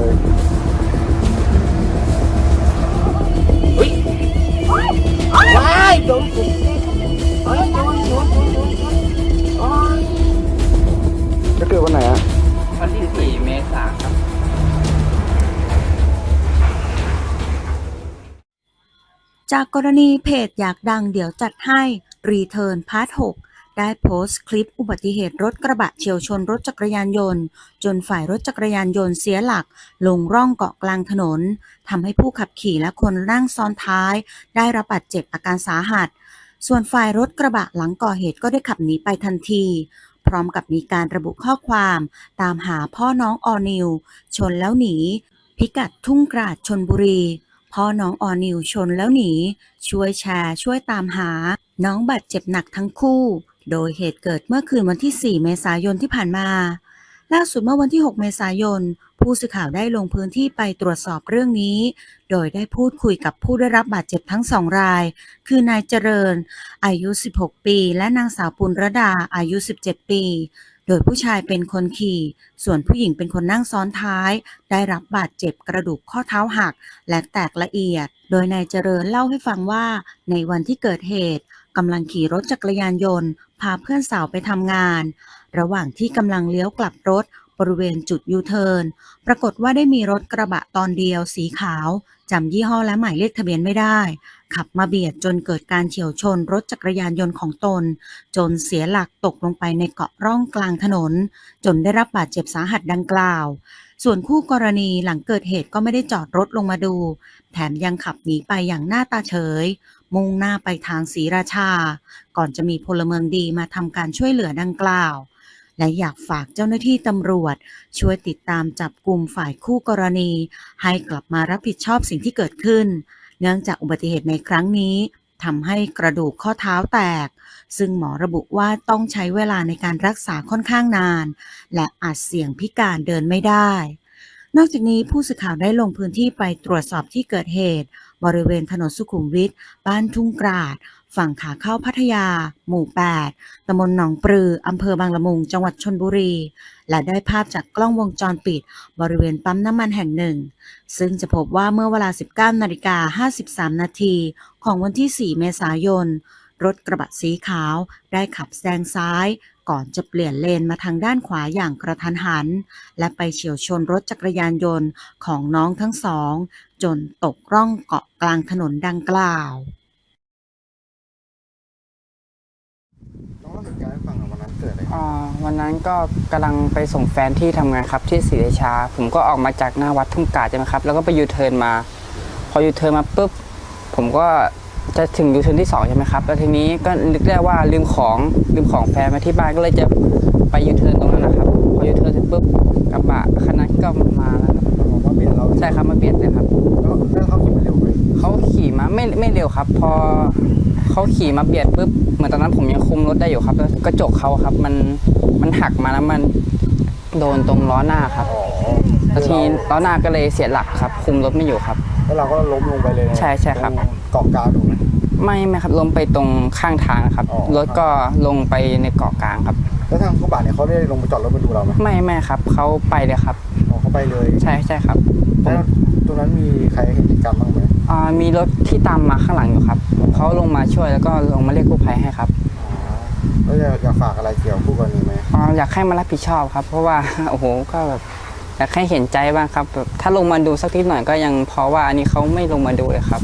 เลยเฮ้ยว้ายโดนผมเฮ้ยโดนโดนโดนโดนโดนโอ้ยจะเกิดวันไหนอะวันที่4เมษายนครับ จากกรณีเพจอยากดังเดี๋ยวจัดให้รีเทิร์นพาร์ท6 ได้โพสต์คลิปอุบัติเหตุรถกระบะเฉียวชนรถจักรยานยนต์ จนฝ่ายรถจักรยานยนต์เสียหลัก ลงร่องเกาะกลางถนนทำให้ผู้ขับขี่และคนนั่งซ้อนท้าย ได้รับบาดเจ็บอาการสาหัส ส่วนฝ่ายรถกระบะหลังก่อเหตุก็ได้ขับหนีไปทันที พร้อมกับมีการระบุข้อความ ตามหาพ่อน้องออนิว ชนแล้วหนี พิกัดทุ่งกราดชนบุรีพ่อน้องออนิวชนแล้วหนี ช่วยแชร์ ช่วยตามหา น้องบาดเจ็บหนักทั้งคู่ โดยเหตุเกิดเมื่อคืนวันที่ 4 เมษายนที่ผ่านมา ล่าสุดเมื่อวันที่ 6 เมษายน ผู้สื่อข่าวได้ลงพื้นที่ไปตรวจสอบเรื่องนี้ โดยได้พูดคุยกับผู้ได้รับบาดเจ็บทั้งสองราย คือนายเจริญ อายุ 16 ปี และนางสาวปุณรดา อายุ 17 ปี โดยผู้ชายเป็นคนขี่ ส่วนผู้หญิงเป็นคนนั่งซ้อนท้าย ได้รับบาดเจ็บกระดูกข้อเท้าหัก และแตกละเอียด โดยนายเจริญเล่าให้ฟังว่า ในวันที่เกิดเหตุกำลังขี่รถจักรยานยนต์ พาเพื่อนสาวไปทำงาน ระหว่างที่กำลังเลี้ยวกลับรถบริเวณจุดยูเทิร์นปรากฏว่าได้มีรถกระบะตอนเดียวสีขาวจำยี่ห้อและหมายเลขทะเบียนไม่ได้ ขับมาเบียดจนเกิดการเฉียวชนรถจักรยานยนต์ของตน จนเสียหลักตกลงไปในเกาะร่องกลางถนน จนได้รับบาดเจ็บสาหัสดังกล่าว ส่วนคู่กรณีหลังเกิดเหตุก็ไม่ได้จอดรถลงมาดู แถมยังขับหนีไปอย่างหน้าตาเฉย มุ่งหน้าไปทางศรีราชา ก่อนจะมีพลเมืองดีมาทำการช่วยเหลือดังกล่าว และอยากฝากเจ้าหน้าที่ตำรวจ ช่วยติดตามจับกลุ่มฝ่ายคู่กรณี ให้กลับมารับผิดชอบสิ่งที่เกิดขึ้น เนื่องจากอุบัติเหตุในครั้งนี้ทำให้กระดูกข้อเท้าแตก ซึ่งหมอระบุว่าต้องใช้เวลาในการรักษาค่อนข้างนาน และอาจเสี่ยงพิการเดินไม่ได้ นอกจากนี้ผู้สื่อข่าวได้ลงพื้นที่ไปตรวจสอบที่เกิดเหตุ บริเวณถนนสุขุมวิทบ้านทุ่งกราด ฝั่งขาเข้าพัทยา หมู่ 8 ตำบลหนองปลือ อำเภอบางละมุง จังหวัดชนบุรี และได้ภาพจากกล้องวงจรปิด บริเวณปั๊มน้ำมันแห่งหนึ่ง ซึ่งจะพบว่าเมื่อเวลา 19นาฬิกา53นาทีของวันที่ 4 เมษายน รถกระบะสีขาวได้ขับแซงซ้าย ก่อนจะเปลี่ยนเลนมาทางด้านขวาอย่างกระทันหัน และไปเฉียวชนรถจักรยานยนต์ของน้องทั้งสอง จนตกร่องเกาะกลางถนนดังกล่าวน้องเล่าเหตุการณ์ให้ฟังหน่อยวันนั้นเกิดอะไรขึ้นอ่าวันนั้นก็กำลังไปส่งแฟนที่ทำงานครับที่ศรีราชา ผมก็ออกมาจากหน้าวัดทุ่งกาดใช่ไหมครับ แล้วก็ไปยูเทิร์นมา พอยูเทิร์นมาปุ๊บ ผมก็ จะถึงยูเทิร์นที่สองใช่ไหมครับแล้วทีนี้ก็นึกได้ว่าลืมของลืมของแฟนมาที่บ้านก็เลยจะไปยูเทิร์นตรงนั้นนะครับพอยูเทิร์นเสร็จปุ๊บกระบะคันนั้นก็มาแล้วครับบอกว่าเบียดเราใช่ครับมาเบียดเลยครับแล้วแล้วเขาขี่มาเร็วไหมเขาขี่มาไม่ไม่เร็วครับ พอเขาขี่มาเบียดปุ๊บเหมือนตอนนั้นผมยังคุมรถได้อยู่ครับแล้วกระจกเขาครับมันมันหักมาแล้วมันโดนตรงล้อหน้าครับอ๋อแล้วทีนี้ล้อหน้าก็เลยเสียหลักครับ คุมรถไม่อยู่ครับ แล้วเราก็ล้มลงไปเลยใช่ใช่ครับตง เกาะกลางถูกไหมไม่ไม่ครับล้มไปตรงข้างทางครับ อ๋อ รถก็ลงไปในเกาะกลางครับ แล้วทางกระบะเนี่ยเขาได้ลงไปจอดรถมาดูเราไหมไม่ไม่ครับเขาไปเลยครับ อ๋อเขาไปเลยใช่ใช่ครับแล้วตรงนั้นมีใครเห็นเหตุการณ์บ้างไหมอ่ามีรถที่ตามมาข้างหลังอยู่ครับเขาลงมาช่วยแล้วก็ลงมาเรียกกู้ภัยให้ครับอ๋อแล้วอยากอยากฝากอะไรเกี่ยวกับคู่กรณีไหมอ๋ออยากให้มารับผิดชอบครับ เพราะว่า โอ้โหก็แบบอยากให้เห็นใจบ้างครับแบบถ้าลงมาดูสักนิดหน่อยก็ยังเพราะว่าอันนี้เขาไม่ลงมาดูเลยครับ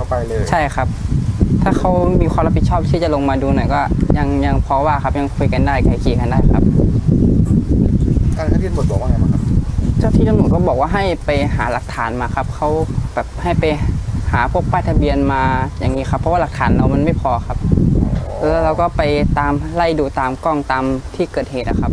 เขาไปเลย ใช่ครับ ถ้าเขามีความรับผิดชอบที่จะลงมาดูหน่อยก็ ยังยังเพราะว่าครับยังคุยกันได้ไกลเกลี่ยกันได้ครับ การขั้นที่ตำรวจบอกว่าไงบ้างครับ เจ้าที่ตำรวจก็บอกว่าให้ไปหาหลักฐานมาครับเขาแบบให้ไปหาพวกป้ายทะเบียนมาอย่างนี้ครับ เพราะว่าหลักฐานเรามันไม่พอครับ แล้วเราก็ไปตามไล่ดูตามกล้องตามที่เกิดเหตุนะครับ